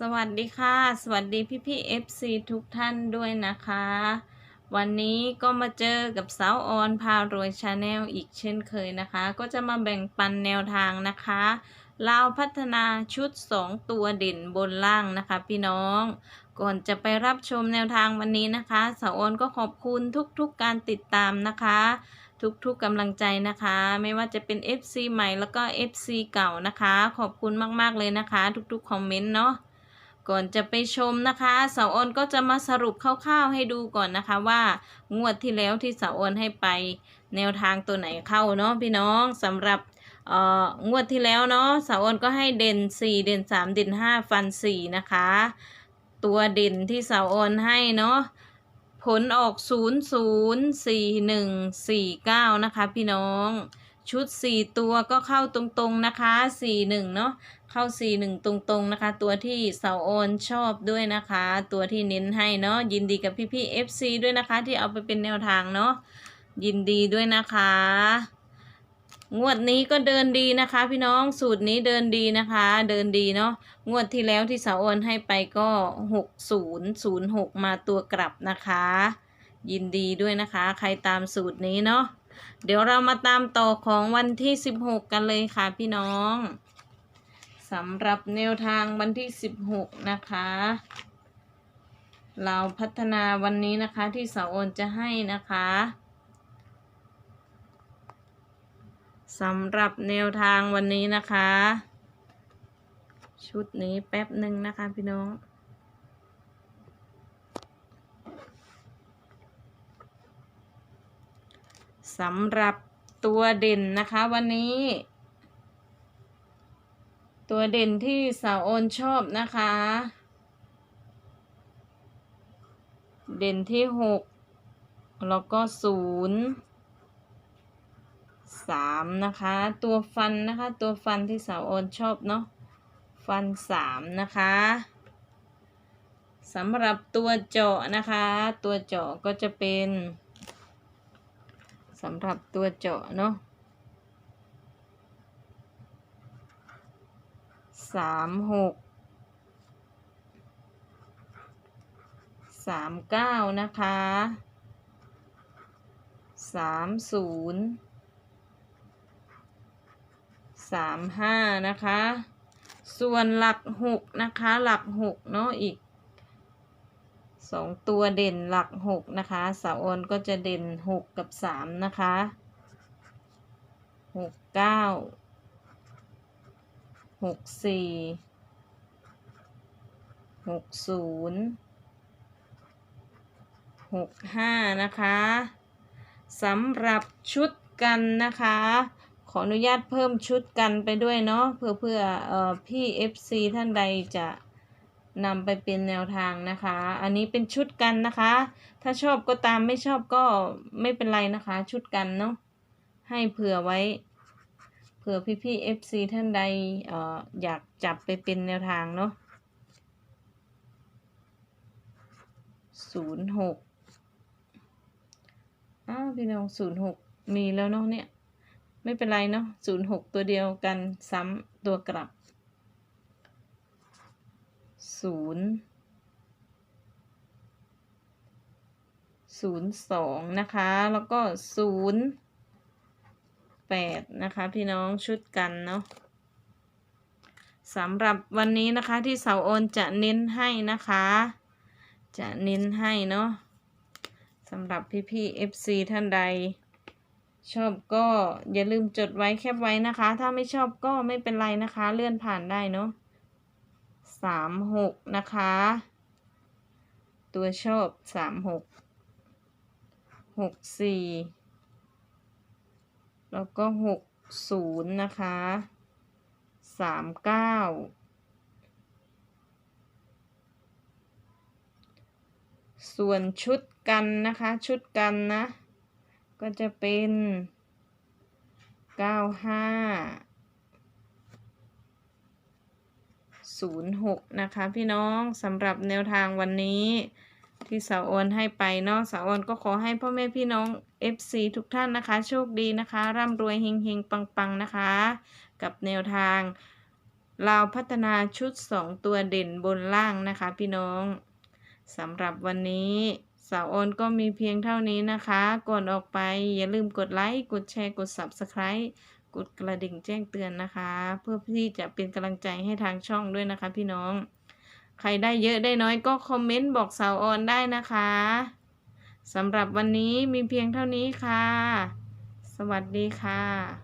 สวัสดีค่ะ สวัสดีพี่พี่ FC ทุกท่านด้วยนะคะ วันนี้ก็มาเจอกับสาวออนพารวยชาแนลอีกเช่นเคยนะคะ ก็จะมาแบ่งปันแนวทางนะคะลาวพัฒนาชุด 2 ตัวเด่นบนล่างนะคะ พี่น้อง ก่อนจะไปรับชมแนวทางวันนี้นะคะ สาวออนก็ขอบคุณทุกๆการติดตามนะคะ ทุกๆกำลังใจนะคะ ไม่ว่าจะเป็น FC ใหม่แล้วก็ FC เก่านะคะ ขอบคุณมากๆเลยนะคะ ทุกๆคอมเมนต์เนาะ ก่อนจะไปชมนะคะสาวออนก็จะมาสรุปคร่าวๆให้ดูก่อนนะคะว่างวดที่แล้วที่สาวออนให้ไป แนวทางตัวไหนเข้าเนาะพี่น้องสำหรับเอ่องวดที่แล้วเนาะสาวออนก็ให้เด่น 4 เด่น 3 เด่น 5 ฟัน 4 นะคะ ตัวเด่นที่สาวออนให้เนาะผลออก 0 0 4 1 4 9 นะคะพี่น้อง ชุด4ตัวก็เข้าตรงๆนะคะ4 1เนาะเข้า4 1ตรงๆนะคะ ตัวที่เสาโอนชอบด้วยนะคะ ตัวที่เน้นให้เนาะยินดีกับพี่ๆ FC ด้วยนะคะ ที่เอาไปเป็นแนวทางเนาะยินดีด้วยนะคะ งวดนี้ก็เดินดีนะคะ พี่น้องสูตรนี้เดินดีนะคะ เดินดีเนาะงวดที่แล้วที่เสาโอนให้ไปก็6006มาตัวกลับนะคะ ยินดีด้วยนะคะ ใครตามสูตรนี้เนาะ เดี๋ยวเรามาตามต่อของวันที่ 16 กันเลยค่ะพี่น้องสำหรับแนวทางวันที่ 16 นะคะ เราพัฒนาวันนี้นะคะที่เสาโอนจะให้นะคะสำหรับแนวทางวันนี้นะคะ ชุดนี้แป๊บหนึ่งนะคะพี่น้อง สำหรับตัวเด่นนะคะวันนี้ ตัวเด่นที่สาวโอนชอบนะคะ เด่นที่หกแล้วก็ศูนย์สามนะคะ ตัวฟันนะคะ ตัวฟันที่สาวโอนชอบเนาะฟันสามนะคะสำหรับตัวเจาะนะคะ ตัวเจาะก็จะเป็น สำหรับตัวเจาะเนาะสามหกสามเก้านะคะสามศูนย์สามห้านะคะ ส่วนหลักหกนะคะ หลักหกเนาะอีก สองตัวเด่นหลักหกนะคะสาวออนก็จะเด่นหกกับสามนะคะหกเก้าหกสี่หกศูนย์หกห้านะคะสำหรับชุดกันนะคะ ขออนุญาตเพิ่มชุดกันไปด้วยเนาะเพื่อเพื่ออ่อพี่ FC ท่านใดจะ นำไปเป็นแนวทางนะคะ อันนี้เป็นชุดกันนะคะ ถ้าชอบก็ตามไม่ชอบก็ไม่เป็นไรนะคะ ชุดกันเนาะ ให้เผื่อไว้ เผื่อพี่พี่ FC ท่านใดเอ่ออยากจับไปเป็นแนวทางเนาะศูนย์หกอ้าวพี่น้องศูนย์หกมีแล้วเนาะเนี่ย ไม่เป็นไรเนาะศูนย์หกตัวเดียวกันซ้ำตัวกลับ ศูนย์ศูนย์สองนะคะ แล้วก็ศูนย์แปดนะคะ พี่น้องชุดกันเนาะสำหรับวันนี้นะคะที่เสาโอนจะเน้นให้นะคะ จะเน้นให้เนาะสำหรับพี่ๆ FC ท่านใด ชอบก็อย่าลืมจดไว้แคปไว้นะคะ ถ้าไม่ชอบก็ไม่เป็นไรนะคะ เลื่อนผ่านได้เนาะ สามหกนะคะ ตัวชอบสามหกหกสี่แล้วก็หกศูนย์นะคะสามเก้าส่วนชุดกันนะคะ ชุดกันนะ ก็จะเป็นเก้าห้า ศูนย์หกนะคะ พี่น้องสำหรับแนวทางวันนี้ ที่สาวอนให้ไปเนาะสาวอนก็ขอให้พ่อแม่พี่น้อง FC ทุกท่านนะคะ โชคดีนะคะ ร่ำรวยเฮงๆ ปังๆ นะคะ กับแนวทางลาวพัฒนาชุด 2 ตัวเด่นบนล่างนะคะ พี่น้องสำหรับวันนี้สาวออนก็มีเพียงเท่านี้นะคะ ก่อนออกไปอย่าลืมกดไลค์ กดแชร์ กด Subscribe กดกระดิ่งแจ้งเตือนนะคะ เพื่อที่จะเป็นกำลังใจให้ทางช่องด้วยนะคะ พี่น้อง ใครได้เยอะได้น้อยก็คอมเมนต์บอกสาวออนได้นะคะสำหรับวันนี้มีเพียงเท่านี้ค่ะ สวัสดีค่ะ